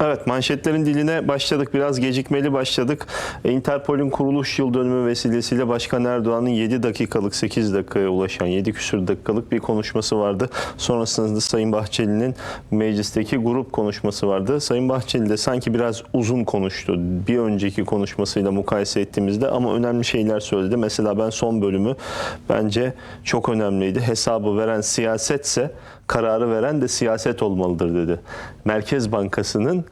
Evet manşetlerin diline başladık. Biraz gecikmeli başladık. Interpol'ün kuruluş yıl dönümü vesilesiyle Başkan Erdoğan'ın 7 dakikalık 8 dakikaya ulaşan 7 küsur dakikalık bir konuşması vardı. Sonrasında Sayın Bahçeli'nin meclisteki grup konuşması vardı. Sayın Bahçeli de sanki biraz uzun konuştu. Bir önceki konuşmasıyla mukayese ettiğimizde ama önemli şeyler söyledi. Mesela ben son bölümü bence çok önemliydi. Hesabı veren siyasetse kararı veren de siyaset olmalıdır dedi. Merkez Bankası'nın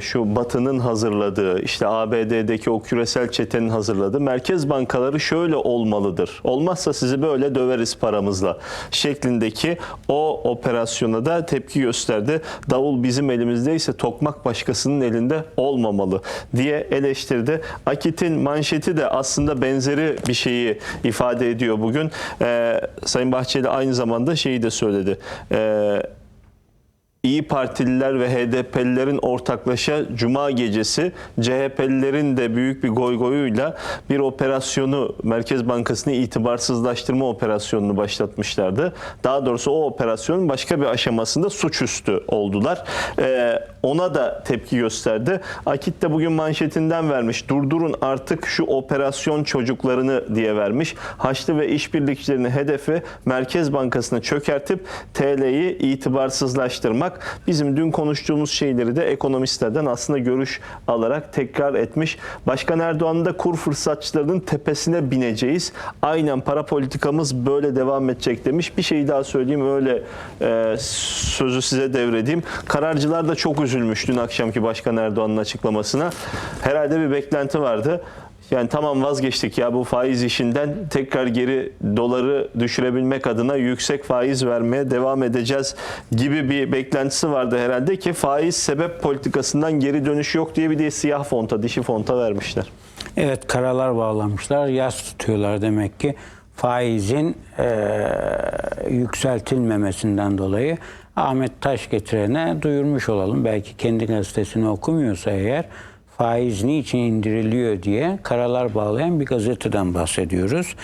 şu Batı'nın hazırladığı, işte ABD'deki o küresel çetenin hazırladığı merkez bankaları şöyle olmalıdır. Olmazsa sizi böyle döveriz paramızla şeklindeki o operasyona da tepki gösterdi. Davul bizim elimizdeyse tokmak başkasının elinde olmamalı diye eleştirdi. Akit'in manşeti de aslında benzeri bir şeyi ifade ediyor bugün. E, Sayın Bahçeli aynı zamanda şeyi de söyledi. E, İyi Partililer ve HDP'lilerin ortaklaşa Cuma gecesi CHP'lilerin de büyük bir goygoyuyla bir operasyonu Merkez Bankası'nı itibarsızlaştırma operasyonunu başlatmışlardı. Daha doğrusu o operasyonun başka bir aşamasında suçüstü oldular. Ee, ona da tepki gösterdi. Akit de bugün manşetinden vermiş. Durdurun artık şu operasyon çocuklarını diye vermiş. Haçlı ve işbirlikçilerinin hedefi Merkez Bankası'nı çökertip TL'yi itibarsızlaştırmak. Bizim dün konuştuğumuz şeyleri de ekonomistlerden aslında görüş alarak tekrar etmiş. Başkan Erdoğan da kur fırsatçılarının tepesine bineceğiz. Aynen para politikamız böyle devam edecek demiş. Bir şey daha söyleyeyim öyle e, sözü size devredeyim. Kararcılar da çok üzülmüş dün akşamki Başkan Erdoğan'ın açıklamasına. Herhalde bir beklenti vardı. Yani tamam vazgeçtik ya bu faiz işinden tekrar geri doları düşürebilmek adına yüksek faiz vermeye devam edeceğiz gibi bir beklentisi vardı herhalde ki faiz sebep politikasından geri dönüş yok diye bir de siyah fonta, dişi fonta vermişler. Evet karalar bağlamışlar, yas tutuyorlar demek ki faizin eee, yükseltilmemesinden dolayı Ahmet Taş getirene duyurmuş olalım. Belki kendi gazetesini okumuyorsa eğer faiz niçin indiriliyor diye karalar bağlayan bir gazeteden bahsediyoruz.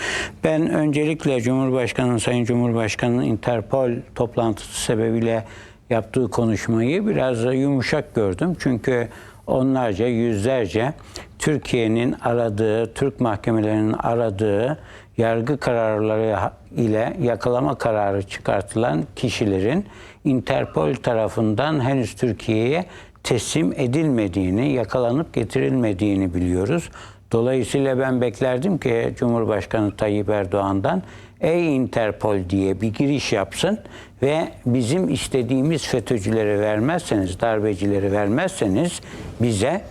Ben öncelikle Cumhurbaşkanı, Sayın Cumhurbaşkanı'nın Interpol toplantısı sebebiyle yaptığı konuşmayı biraz yumuşak gördüm. Çünkü onlarca, yüzlerce Türkiye'nin aradığı, Türk mahkemelerinin aradığı yargı kararları ile yakalama kararı çıkartılan kişilerin Interpol tarafından henüz Türkiye'ye teslim edilmediğini, yakalanıp getirilmediğini biliyoruz. Dolayısıyla ben beklerdim ki Cumhurbaşkanı Tayyip Erdoğan'dan Ey Interpol diye bir giriş yapsın ve bizim istediğimiz FETÖ'cüleri vermezseniz, darbecileri vermezseniz bize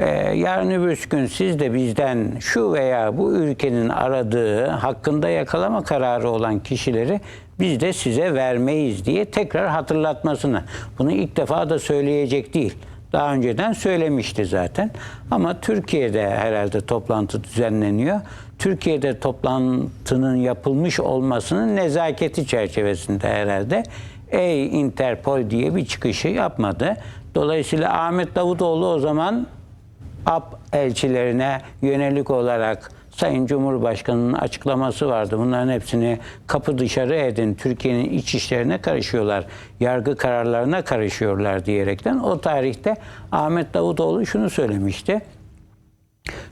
ee, yarın öbür gün siz de bizden şu veya bu ülkenin aradığı hakkında yakalama kararı olan kişileri biz de size vermeyiz diye tekrar hatırlatmasını. Bunu ilk defa da söyleyecek değil. Daha önceden söylemişti zaten. Ama Türkiye'de herhalde toplantı düzenleniyor. Türkiye'de toplantının yapılmış olmasının nezaketi çerçevesinde herhalde Ey Interpol diye bir çıkışı yapmadı. Dolayısıyla Ahmet Davutoğlu o zaman AP elçilerine yönelik olarak Sayın Cumhurbaşkanı'nın açıklaması vardı. Bunların hepsini kapı dışarı edin. Türkiye'nin iç işlerine karışıyorlar. Yargı kararlarına karışıyorlar diyerekten o tarihte Ahmet Davutoğlu şunu söylemişti.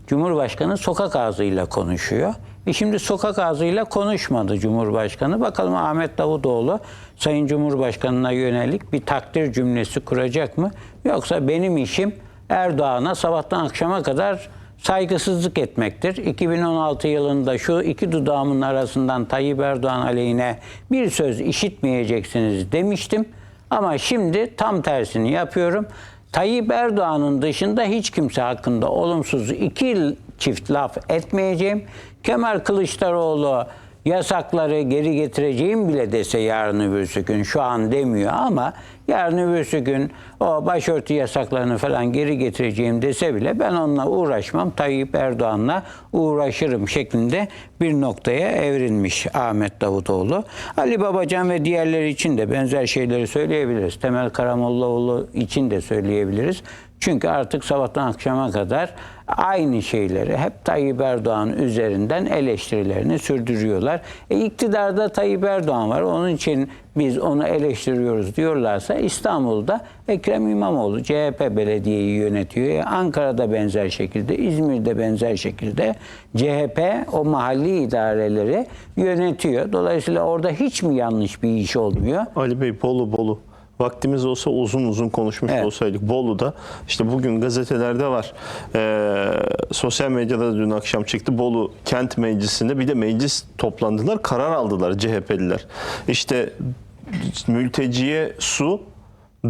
Cumhurbaşkanı sokak ağzıyla konuşuyor. E şimdi sokak ağzıyla konuşmadı Cumhurbaşkanı. Bakalım Ahmet Davutoğlu Sayın Cumhurbaşkanı'na yönelik bir takdir cümlesi kuracak mı? Yoksa benim işim Erdoğan'a sabahtan akşama kadar saygısızlık etmektir. 2016 yılında şu iki dudağımın arasından Tayyip Erdoğan aleyhine bir söz işitmeyeceksiniz demiştim. Ama şimdi tam tersini yapıyorum. Tayyip Erdoğan'ın dışında hiç kimse hakkında olumsuz iki çift laf etmeyeceğim. Kemal Kılıçdaroğlu yasakları geri getireceğim bile dese yarın öbürsü gün şu an demiyor ama yarın öbürsü gün o başörtü yasaklarını falan geri getireceğim dese bile ben onunla uğraşmam. Tayyip Erdoğan'la uğraşırım şeklinde bir noktaya evrilmiş Ahmet Davutoğlu. Ali Babacan ve diğerleri için de benzer şeyleri söyleyebiliriz. Temel Karamollaoğlu için de söyleyebiliriz. Çünkü artık sabahtan akşama kadar aynı şeyleri hep Tayyip Erdoğan üzerinden eleştirilerini sürdürüyorlar. E, iktidarda Tayyip Erdoğan var. Onun için biz onu eleştiriyoruz diyorlarsa İstanbul'da Ekrem İmamoğlu CHP belediyeyi yönetiyor. E, Ankara'da benzer şekilde, İzmir'de benzer şekilde CHP o mahalli idareleri yönetiyor. Dolayısıyla orada hiç mi yanlış bir iş olmuyor? Ali Bey Bolu Bolu. Vaktimiz olsa uzun uzun konuşmuş Evet. olsaydık. Bolu'da işte bugün gazetelerde var. Ee, sosyal medyada da dün akşam çıktı. Bolu kent meclisinde bir de meclis toplandılar. Karar aldılar CHP'liler. İşte mülteciye su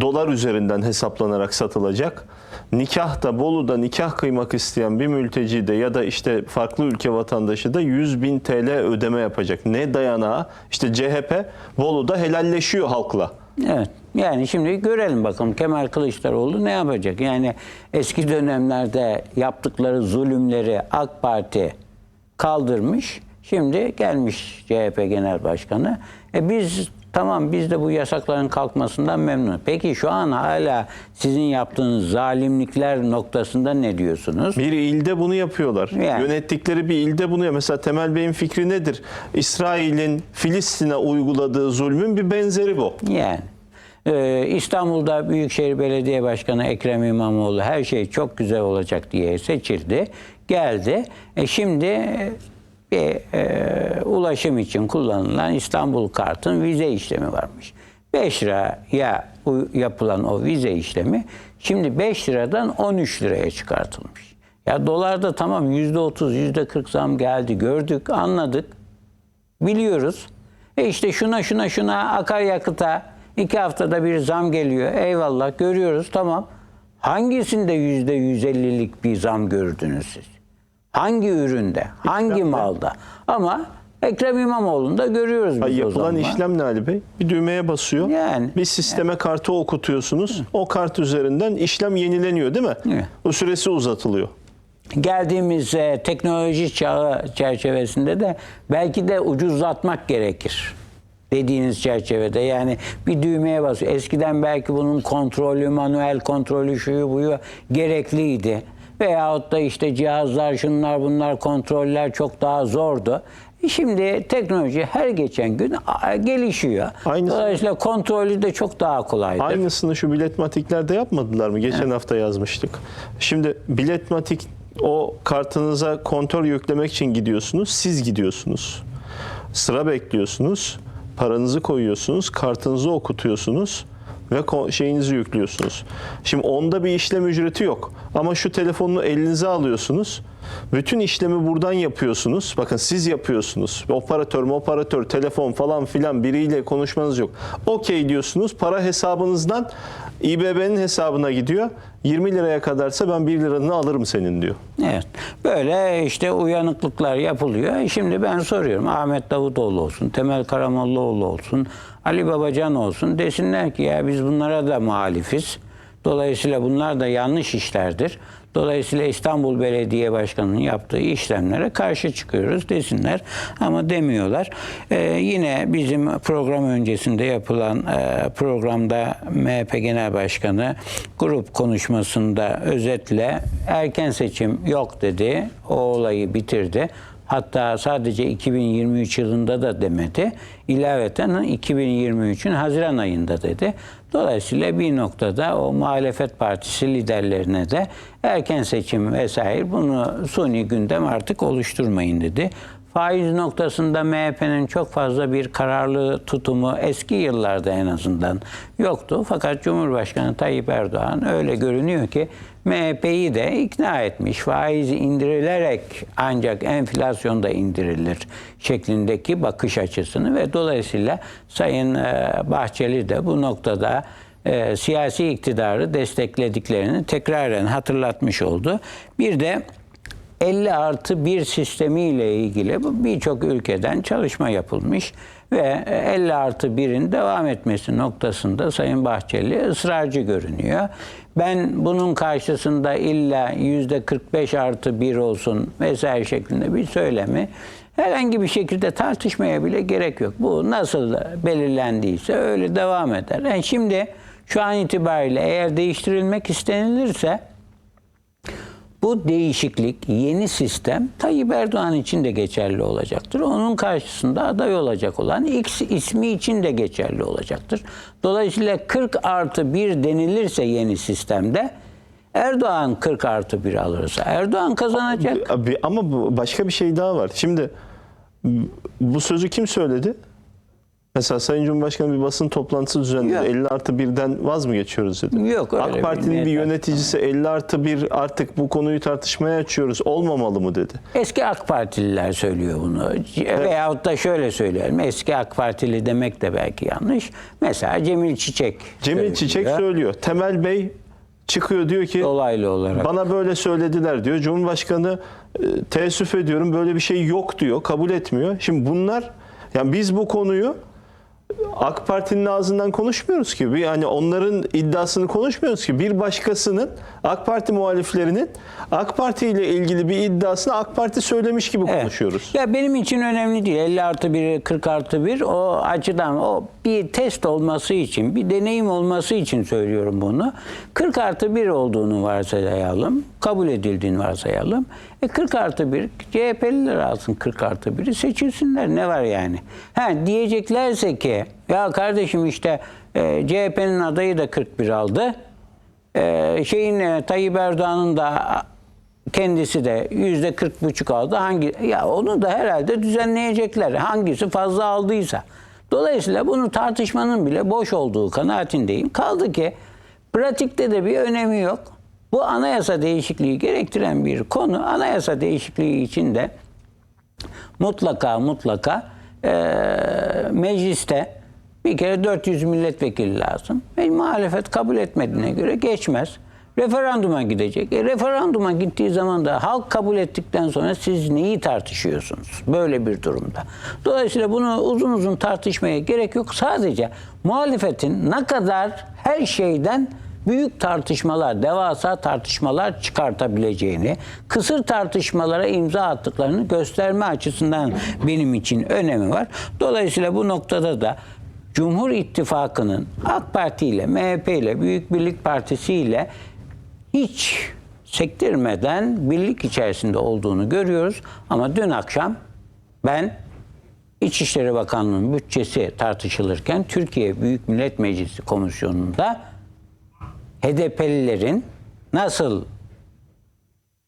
dolar üzerinden hesaplanarak satılacak. Nikah da Bolu'da nikah kıymak isteyen bir mülteci de ya da işte farklı ülke vatandaşı da 100 bin TL ödeme yapacak. Ne dayanağı? İşte CHP Bolu'da helalleşiyor halkla. Evet. Yani şimdi görelim bakalım Kemal Kılıçdaroğlu ne yapacak? Yani eski dönemlerde yaptıkları zulümleri AK Parti kaldırmış. Şimdi gelmiş CHP Genel Başkanı. E biz tamam biz de bu yasakların kalkmasından memnunuz. Peki şu an hala sizin yaptığınız zalimlikler noktasında ne diyorsunuz? Bir ilde bunu yapıyorlar. Yani. Yönettikleri bir ilde bunu Mesela Temel Bey'in fikri nedir? İsrail'in Filistin'e uyguladığı zulmün bir benzeri bu. Yani e, İstanbul'da Büyükşehir Belediye Başkanı Ekrem İmamoğlu her şey çok güzel olacak diye seçildi. Geldi. E şimdi e, bir e, ulaşım için kullanılan İstanbul Kart'ın vize işlemi varmış. 5 liraya yapılan o vize işlemi şimdi 5 liradan 13 liraya çıkartılmış. Ya dolarda tamam %30, %40 zam geldi gördük, anladık biliyoruz. E işte şuna şuna şuna akaryakıta iki haftada bir zam geliyor. Eyvallah görüyoruz tamam. Hangisinde yüzde yüz ellilik bir zam gördünüz siz? Hangi üründe? Hangi malda? Ama Ekrem İmamoğlu'nda görüyoruz biz Ha, o yapılan zammı. işlem ne Ali Bey? Bir düğmeye basıyor. Yani. Bir sisteme kartı okutuyorsunuz. O kart üzerinden işlem yenileniyor değil mi? Evet. O süresi uzatılıyor. geldiğimiz e, teknoloji çağı çerçevesinde de belki de ucuzlatmak gerekir. Dediğiniz çerçevede yani bir düğmeye basıyor. Eskiden belki bunun kontrolü, manuel kontrolü şuyu buyu gerekliydi. Veyahut da işte cihazlar, şunlar bunlar kontroller çok daha zordu. Şimdi teknoloji her geçen gün gelişiyor. Aynısı- Dolayısıyla kontrolü de çok daha kolaydır. Aynısını şu biletmatiklerde yapmadılar mı? Geçen hafta yazmıştık. Şimdi biletmatik o kartınıza kontör yüklemek için gidiyorsunuz. Siz gidiyorsunuz. Sıra bekliyorsunuz. Paranızı koyuyorsunuz. Kartınızı okutuyorsunuz. Ve şeyinizi yüklüyorsunuz. Şimdi onda bir işlem ücreti yok. Ama şu telefonunu elinize alıyorsunuz. Bütün işlemi buradan yapıyorsunuz. Bakın siz yapıyorsunuz. Operatör, operatör, telefon falan filan biriyle konuşmanız yok. Okey diyorsunuz. Para hesabınızdan İBB'nin hesabına gidiyor. 20 liraya kadarsa ben 1 liranı alırım senin diyor. Evet. Böyle işte uyanıklıklar yapılıyor. Şimdi ben soruyorum. Ahmet Davutoğlu olsun, Temel Karamollaoğlu olsun, Ali Babacan olsun. Desinler ki ya biz bunlara da muhalifiz. Dolayısıyla bunlar da yanlış işlerdir. Dolayısıyla İstanbul Belediye Başkanı'nın yaptığı işlemlere karşı çıkıyoruz desinler. Ama demiyorlar. Ee, yine bizim program öncesinde yapılan e, programda MHP Genel Başkanı grup konuşmasında özetle erken seçim yok dedi. O olayı bitirdi. Hatta sadece 2023 yılında da demedi. İlaveten 2023'ün Haziran ayında dedi. Dolayısıyla bir noktada o muhalefet partisi liderlerine de erken seçim vesaire bunu suni gündem artık oluşturmayın dedi. Faiz noktasında MHP'nin çok fazla bir kararlı tutumu eski yıllarda en azından yoktu. Fakat Cumhurbaşkanı Tayyip Erdoğan öyle görünüyor ki MHP'yi de ikna etmiş. Faiz indirilerek ancak enflasyonda indirilir şeklindeki bakış açısını ve dolayısıyla Sayın e, Bahçeli de bu noktada e, siyasi iktidarı desteklediklerini tekraren hatırlatmış oldu. Bir de 50 artı 1 sistemiyle ilgili birçok ülkeden çalışma yapılmış ve 50 artı 1'in devam etmesi noktasında Sayın Bahçeli ısrarcı görünüyor. Ben bunun karşısında illa yüzde 45 artı 1 olsun vesaire şeklinde bir söylemi herhangi bir şekilde tartışmaya bile gerek yok. Bu nasıl belirlendiyse öyle devam eder. Yani şimdi şu an itibariyle eğer değiştirilmek istenilirse bu değişiklik, yeni sistem Tayyip Erdoğan için de geçerli olacaktır. Onun karşısında aday olacak olan X ismi için de geçerli olacaktır. Dolayısıyla 40 artı 1 denilirse yeni sistemde Erdoğan 40 artı 1 alırsa Erdoğan kazanacak. Abi, ama başka bir şey daha var. Şimdi bu sözü kim söyledi? Mesela Sayın Cumhurbaşkanı bir basın toplantısı düzenledi. Yok. 50 artı 1'den vaz mı geçiyoruz dedi. Yok, öyle AK Parti'nin bir yöneticisi 50 artı 1 artık bu konuyu tartışmaya açıyoruz. Olmamalı mı dedi. Eski AK Partililer söylüyor bunu. Veyahut da şöyle söyleyelim. Eski AK Partili demek de belki yanlış. Mesela Cemil Çiçek. Cemil söylüyor. Çiçek söylüyor. Temel Bey çıkıyor diyor ki Dolaylı olarak. bana böyle söylediler diyor. Cumhurbaşkanı e, teessüf ediyorum böyle bir şey yok diyor. Kabul etmiyor. Şimdi bunlar yani biz bu konuyu AK Parti'nin ağzından konuşmuyoruz ki. Bir- Yani onların iddiasını konuşmuyoruz ki. Bir başkasının AK Parti muhaliflerinin AK Parti ile ilgili bir iddiasını AK Parti söylemiş gibi Evet. konuşuyoruz. Ya benim için önemli değil. 50 artı 1, 40 artı 1 o açıdan o bir test olması için, bir deneyim olması için söylüyorum bunu. 40 artı 1 olduğunu varsayalım. Kabul edildiğini varsayalım. E 40 artı 1 CHP'liler alsın 40 artı 1'i seçilsinler. Ne var yani? Ha, diyeceklerse ki ya kardeşim işte e, CHP'nin adayı da 41 aldı. E, şeyin e, Tayyip Erdoğan'ın da kendisi de yüzde 40 buçuk aldı. Hangi ya onu da herhalde düzenleyecekler. Hangisi fazla aldıysa. Dolayısıyla bunu tartışmanın bile boş olduğu kanaatindeyim. Kaldı ki pratikte de bir önemi yok. Bu anayasa değişikliği gerektiren bir konu. Anayasa değişikliği için de mutlaka mutlaka eee, mecliste bir kere 400 milletvekili lazım. Ve muhalefet kabul etmediğine göre geçmez. Referanduma gidecek. E, referanduma gittiği zaman da halk kabul ettikten sonra siz neyi tartışıyorsunuz böyle bir durumda? Dolayısıyla bunu uzun uzun tartışmaya gerek yok. Sadece muhalefetin ne kadar her şeyden büyük tartışmalar, devasa tartışmalar çıkartabileceğini, kısır tartışmalara imza attıklarını gösterme açısından benim için önemi var. Dolayısıyla bu noktada da Cumhur İttifakı'nın AK Parti ile, MHP ile, Büyük Birlik Partisi ile hiç sektirmeden birlik içerisinde olduğunu görüyoruz. Ama dün akşam ben İçişleri Bakanlığı'nın bütçesi tartışılırken Türkiye Büyük Millet Meclisi Komisyonu'nda HDP'lilerin nasıl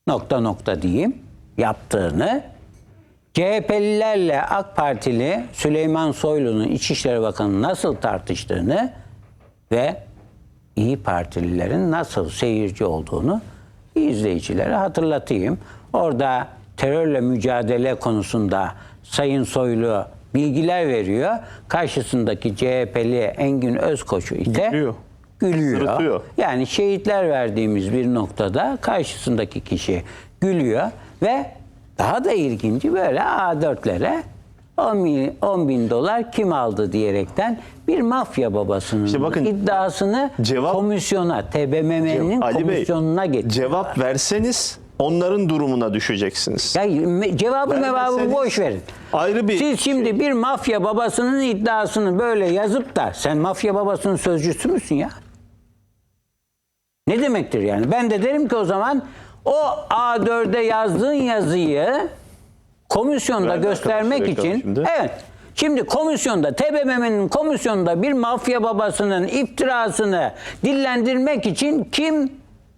nokta nokta diyeyim yaptığını CHP'lilerle AK Partili Süleyman Soylu'nun İçişleri Bakanı nasıl tartıştığını ve İyi Partililerin nasıl seyirci olduğunu izleyicilere hatırlatayım. Orada terörle mücadele konusunda Sayın Soylu bilgiler veriyor. Karşısındaki CHP'li Engin Özkoç'u ise Gülüyor. Sırıtıyor. Yani şehitler verdiğimiz bir noktada karşısındaki kişi gülüyor ve daha da ilginci böyle A4'lere 10 bin, 10 bin dolar kim aldı diyerekten bir mafya babasının İşte bakın, iddiasını cevap- komisyona, TBMM'nin komisyonuna getiriyor. cevap verseniz onların durumuna düşeceksiniz. Ya cevabı mevabı boş verin. ayrı bir Siz şimdi şey. bir mafya babasının iddiasını böyle yazıp da sen mafya babasının sözcüsü müsün ya? Ne demektir yani? Ben de derim ki o zaman o A4'e yazdığın yazıyı komisyonda Ver göstermek için şimdi. evet Şimdi komisyonda, TBMM'nin komisyonda bir mafya babasının iftirasını dillendirmek için kim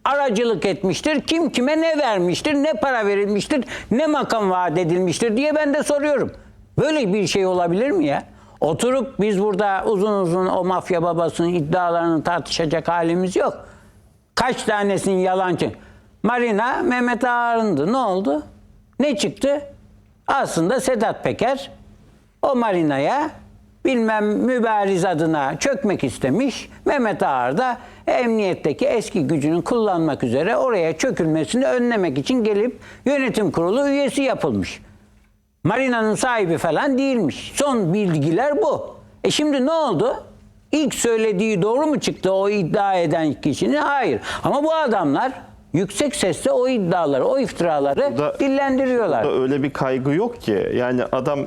aracılık etmiştir, kim kime ne vermiştir, ne para verilmiştir, ne makam vaat edilmiştir diye ben de soruyorum. Böyle bir şey olabilir mi ya? Oturup biz burada uzun uzun o mafya babasının iddialarını tartışacak halimiz yok. Kaç tanesinin yalancı? Marina Mehmet Ağar'ındı. Ne oldu? Ne çıktı? Aslında Sedat Peker o marinaya bilmem mübariz adına çökmek istemiş. Mehmet Ağar da emniyetteki eski gücünü kullanmak üzere oraya çökülmesini önlemek için gelip yönetim kurulu üyesi yapılmış. Marina'nın sahibi falan değilmiş. Son bilgiler bu. E şimdi ne oldu? İlk söylediği doğru mu çıktı o iddia eden kişinin? Hayır. Ama bu adamlar yüksek sesle o iddiaları, o iftiraları Burada- dillendiriyorlar. Da öyle bir kaygı yok ki. Yani adam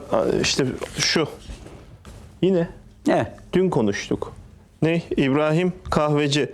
işte şu yine Evet. dün konuştuk. Ne? İbrahim Kahveci.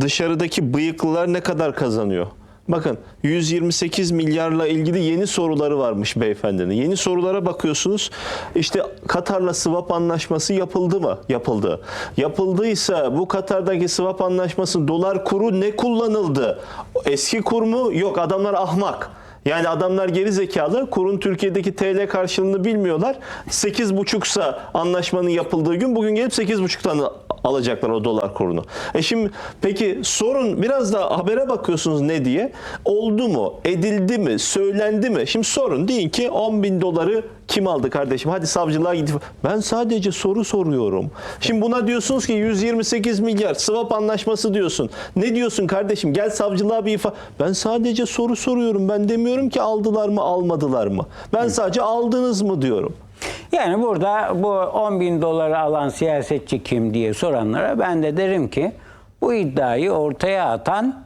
Dışarıdaki bıyıklılar ne kadar kazanıyor? Bakın 128 milyarla ilgili yeni soruları varmış beyefendinin. Yeni sorulara bakıyorsunuz. İşte Katar'la swap anlaşması yapıldı mı? Yapıldı. Yapıldıysa bu Katar'daki swap anlaşması dolar kuru ne kullanıldı? Eski kur mu? Yok adamlar ahmak. Yani adamlar geri zekalı. Kurun Türkiye'deki TL karşılığını bilmiyorlar. 8,5'sa anlaşmanın yapıldığı gün bugün gelip 8,5'tan alacaklar o dolar kurunu. E şimdi peki sorun biraz da habere bakıyorsunuz ne diye. Oldu mu? Edildi mi? Söylendi mi? Şimdi sorun deyin ki 10 bin doları kim aldı kardeşim? Hadi savcılığa gidip. Ben sadece soru soruyorum. Şimdi buna diyorsunuz ki 128 milyar swap anlaşması diyorsun. Ne diyorsun kardeşim? Gel savcılığa bir ifa. Ben sadece soru soruyorum. Ben demiyorum ki aldılar mı almadılar mı? Ben sadece aldınız mı diyorum. Yani burada bu 10 bin doları alan siyasetçi kim diye soranlara ben de derim ki bu iddiayı ortaya atan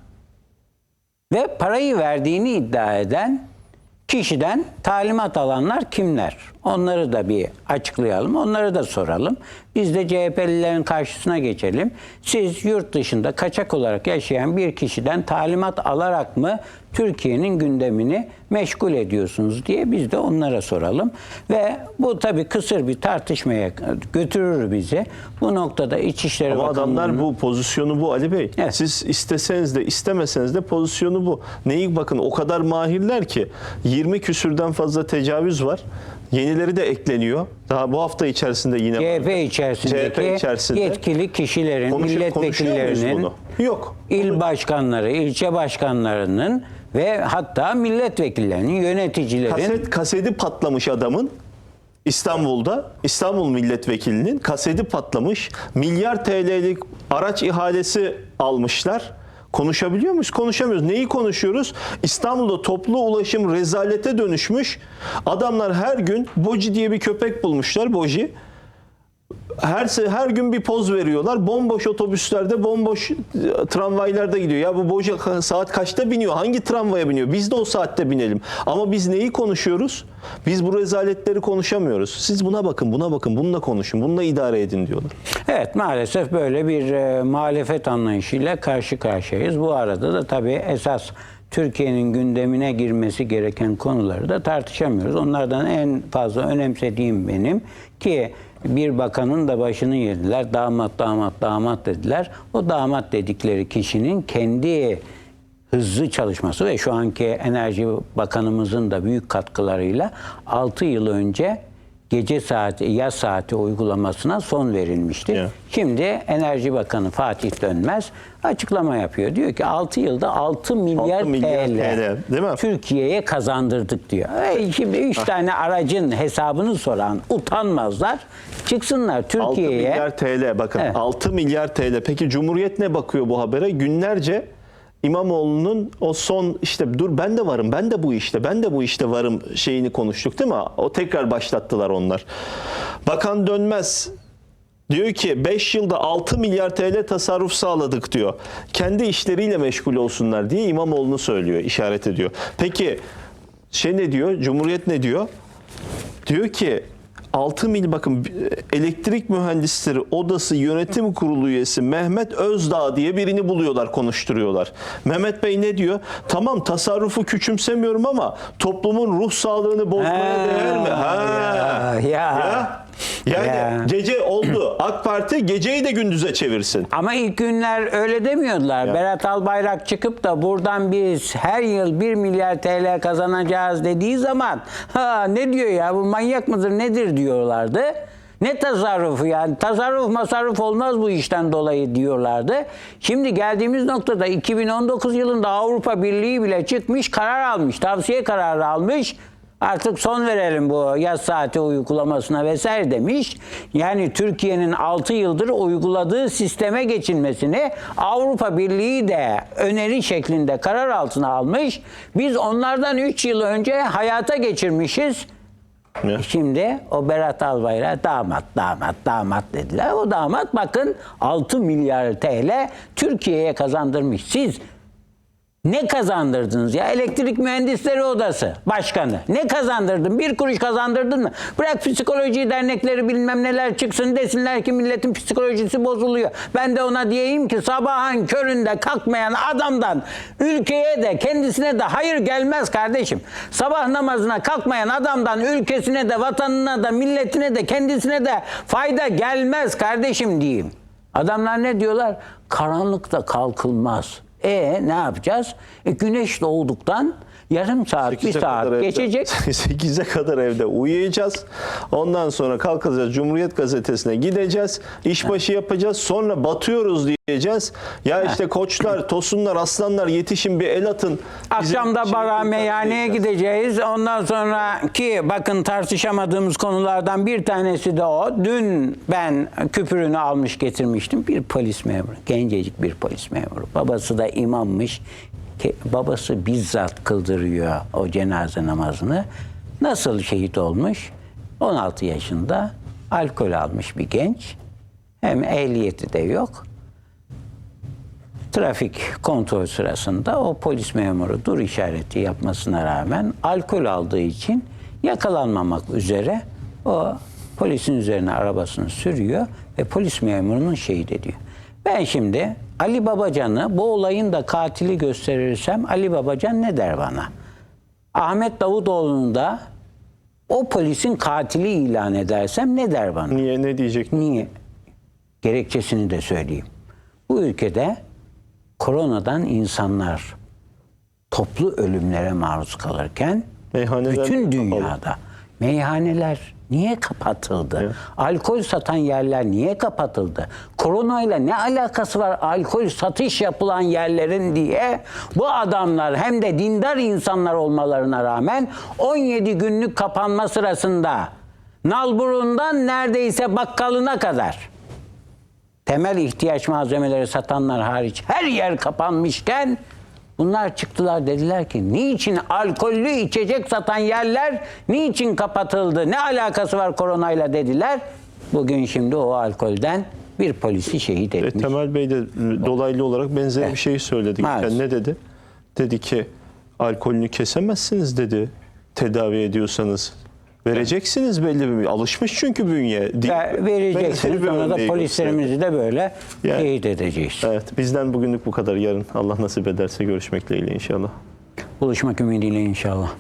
ve parayı verdiğini iddia eden kişiden talimat alanlar kimler? Onları da bir açıklayalım, onları da soralım. Biz de CHP'lilerin karşısına geçelim. Siz yurt dışında kaçak olarak yaşayan bir kişiden talimat alarak mı Türkiye'nin gündemini meşgul ediyorsunuz diye biz de onlara soralım. Ve bu tabii kısır bir tartışmaya götürür bizi. Bu noktada İçişleri Ama adamlar Bakanlığı'nın- bu pozisyonu bu Ali Bey. Evet. Siz isteseniz de istemeseniz de pozisyonu bu. Neyi bakın o kadar mahirler ki 20 küsürden fazla tecavüz var. Yenileri de ekleniyor. Daha bu hafta içerisinde yine CHP içerisindeki CHP içerisinde. yetkili kişilerin, muyuz milletvekillerinin? Yok. il başkanları, ilçe başkanlarının ve hatta milletvekillerinin, yöneticilerin Kaset, kaseti patlamış adamın İstanbul'da İstanbul milletvekilinin kaseti patlamış. Milyar TL'lik araç ihalesi almışlar. Konuşabiliyor muyuz? Konuşamıyoruz. Neyi konuşuyoruz? İstanbul'da toplu ulaşım rezalete dönüşmüş. Adamlar her gün Boji diye bir köpek bulmuşlar. Boji. Her her gün bir poz veriyorlar. Bomboş otobüslerde, bomboş e, tramvaylarda gidiyor. Ya bu Boji ka- saat kaçta biniyor? Hangi tramvaya biniyor? Biz de o saatte binelim. Ama biz neyi konuşuyoruz? Biz bu rezaletleri konuşamıyoruz. Siz buna bakın, buna bakın, bununla konuşun, bununla idare edin diyorlar. Evet maalesef böyle bir e, muhalefet anlayışıyla karşı karşıyayız. Bu arada da tabii esas Türkiye'nin gündemine girmesi gereken konuları da tartışamıyoruz. Onlardan en fazla önemsediğim benim ki bir bakanın da başını yediler. Damat damat damat dediler. O damat dedikleri kişinin kendi hızlı çalışması ve şu anki Enerji Bakanımızın da büyük katkılarıyla 6 yıl önce gece saati, yaz saati uygulamasına son verilmişti. Evet. Şimdi Enerji Bakanı Fatih Dönmez açıklama yapıyor. Diyor ki 6 yılda 6 milyar, 6 milyar TL, TL? Türkiye'ye kazandırdık diyor. E şimdi 3 Ah. tane aracın hesabını soran utanmazlar. Çıksınlar 6 Türkiye'ye. milyar TL bakın. Evet. 6 milyar TL. Peki Cumhuriyet ne bakıyor bu habere? Günlerce İmamoğlu'nun o son işte dur ben de varım, ben de bu işte, ben de bu işte varım şeyini konuştuk değil mi? O tekrar başlattılar onlar. Bakan Dönmez diyor ki 5 yılda 6 milyar TL tasarruf sağladık diyor. Kendi işleriyle meşgul olsunlar diye İmamoğlu'nu söylüyor, işaret ediyor. Peki şey ne diyor? Cumhuriyet ne diyor? Diyor ki 6 mil bakın elektrik mühendisleri odası yönetim kurulu üyesi Mehmet Özdağ diye birini buluyorlar konuşturuyorlar. Mehmet Bey ne diyor? Tamam tasarrufu küçümsemiyorum ama toplumun ruh sağlığını bozmaya değer mi? Ha. ya, ya. Ya. Yani Ya. gece oldu. AK Parti geceyi de gündüze çevirsin. Ama ilk günler öyle demiyordular. Berat Albayrak çıkıp da buradan biz her yıl 1 milyar TL kazanacağız dediği zaman ha ne diyor ya bu manyak mıdır nedir diyorlardı. Ne tasarrufu yani tasarruf masarruf olmaz bu işten dolayı diyorlardı. Şimdi geldiğimiz noktada 2019 yılında Avrupa Birliği bile çıkmış karar almış tavsiye kararı almış. Artık son verelim bu yaz saati uygulamasına vesaire demiş. Yani Türkiye'nin 6 yıldır uyguladığı sisteme geçilmesini Avrupa Birliği de öneri şeklinde karar altına almış. Biz onlardan 3 yıl önce hayata geçirmişiz. Ya. Şimdi o Berat Albayrak damat damat damat dediler. O damat bakın 6 milyar TL Türkiye'ye kazandırmış. Siz Ne kazandırdınız ya? Elektrik Mühendisleri Odası Başkanı. Ne kazandırdın? Bir kuruş kazandırdın mı? Bırak psikoloji dernekleri bilmem neler çıksın desinler ki milletin psikolojisi bozuluyor. Ben de ona diyeyim ki sabahın köründe kalkmayan adamdan ülkeye de kendisine de hayır gelmez kardeşim. Sabah namazına kalkmayan adamdan ülkesine de vatanına da milletine de kendisine de fayda gelmez kardeşim diyeyim. Adamlar ne diyorlar? Karanlıkta kalkılmaz. E ne yapacağız? E, güneş doğduktan yarım saat, bir 8'e saat evde- geçecek. 8'e kadar evde uyuyacağız. Ondan sonra kalkacağız Cumhuriyet Gazetesi'ne gideceğiz. İşbaşı yapacağız. Sonra batıyoruz diyeceğiz. Ya işte koçlar, tosunlar, aslanlar yetişin bir el atın. Bize Akşamda şey bara meyhaneye gideceğiz. Ondan sonra ki bakın tartışamadığımız konulardan bir tanesi de o. Dün ben küpürünü almış getirmiştim. Bir polis memuru. Gencecik bir polis memuru. Babası da imammış. Babası bizzat kıldırıyor o cenaze namazını. Nasıl şehit olmuş? 16 yaşında alkol almış bir genç. Hem ehliyeti de yok. Trafik kontrol sırasında o polis memuru dur işareti yapmasına rağmen alkol aldığı için yakalanmamak üzere o polisin üzerine arabasını sürüyor ve polis memurunun şehit ediyor. Ben şimdi Ali Babacan'ı bu olayın da katili gösterirsem Ali Babacan ne der bana? Ahmet Davutoğlu'nu da o polisin katili ilan edersem ne der bana? Niye ne diyecek? Niye? Gerekçesini de söyleyeyim. Bu ülkede koronadan insanlar toplu ölümlere maruz kalırken Meyhaneler bütün dünyada meyhaneler niye kapatıldı? Alkol satan yerler niye kapatıldı? Koronayla ne alakası var alkol satış yapılan yerlerin diye bu adamlar hem de dindar insanlar olmalarına rağmen 17 günlük kapanma sırasında nalburundan neredeyse bakkalına kadar temel ihtiyaç malzemeleri satanlar hariç her yer kapanmışken bunlar çıktılar dediler ki niçin alkollü içecek satan yerler niçin kapatıldı ne alakası var koronayla dediler. Bugün şimdi o alkolden bir polisi şehit E, etmiş. Temel Bey de dolaylı olarak benzer bir şey söyledi. Yani ne dedi? Dedi ki alkolünü kesemezsiniz dedi. Tedavi ediyorsanız. Vereceksiniz belli bir alışmış çünkü bünye. Di- Ve vereceksiniz sonra da polislerimizi de böyle Yani- şehit edeceğiz. Evet bizden bugünlük bu kadar. Yarın Allah nasip ederse görüşmek dileğiyle inşallah. Buluşmak ümidiyle inşallah.